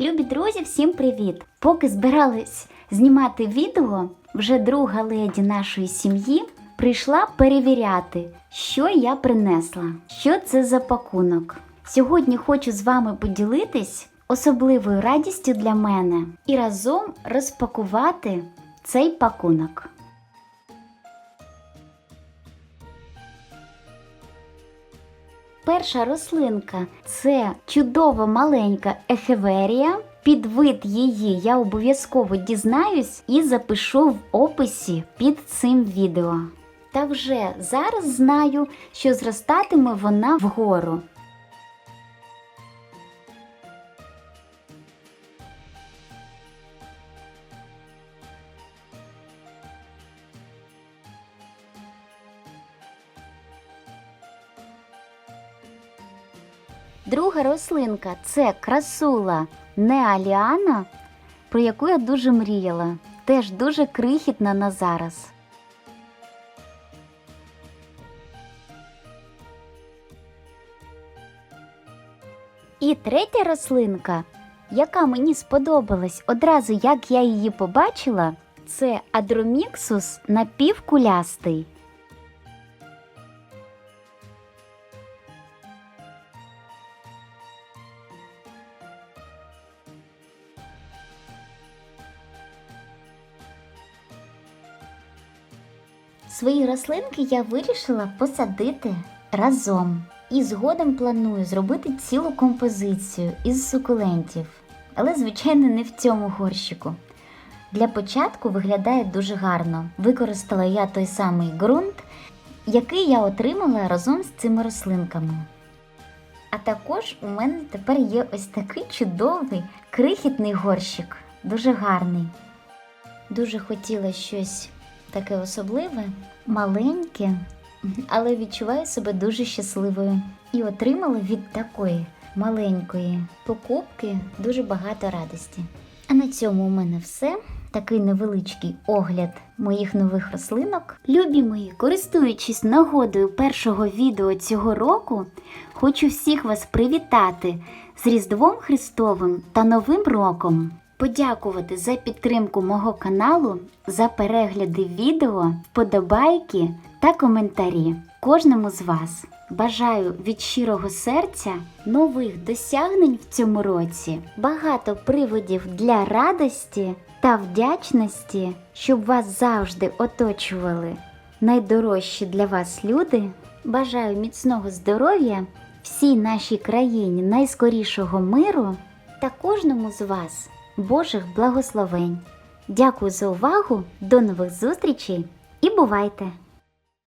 Любі друзі, всім привіт! Поки збирались знімати відео, вже друга леді нашої сім'ї прийшла перевіряти, що я принесла, що це за пакунок. Сьогодні хочу з вами поділитись особливою радістю для мене і разом розпакувати цей пакунок. Перша рослинка це чудова маленька ехеверія. Під вид її я обов'язково дізнаюсь і запишу в описі під цим відео. Та вже зараз знаю, що зростатиме вона вгору. Друга рослинка це красула неаліана, про яку я дуже мріяла. Теж дуже крихітна на зараз. І третя рослинка, яка мені сподобалась одразу, як я її побачила, це адроміксус напівкулястий. Свої рослинки я вирішила посадити разом. І згодом планую зробити цілу композицію із сукулентів. Але, звичайно, не в цьому горщику. Для початку виглядає дуже гарно. Використала я той самий ґрунт, який я отримала разом з цими рослинками. А також у мене тепер є ось такий чудовий крихітний горщик, дуже гарний. Дуже хотіла щось таке особливе, маленьке, але відчуваю себе дуже щасливою і отримала від такої маленької покупки дуже багато радості. А на цьому у мене все. Такий невеличкий огляд моїх нових рослинок. Любі мої, користуючись нагодою першого відео цього року, хочу всіх вас привітати з Різдвом Христовим та Новим роком. Подякувати за підтримку мого каналу, за перегляди відео, вподобайки та коментарі. Кожному з вас бажаю від щирого серця нових досягнень в цьому році, багато приводів для радості та вдячності, щоб вас завжди оточували найдорожчі для вас люди. Бажаю міцного здоров'я, всій нашій країні найскорішого миру та кожному з вас Божих благословень. Дякую за увагу, до нових зустрічей і бувайте!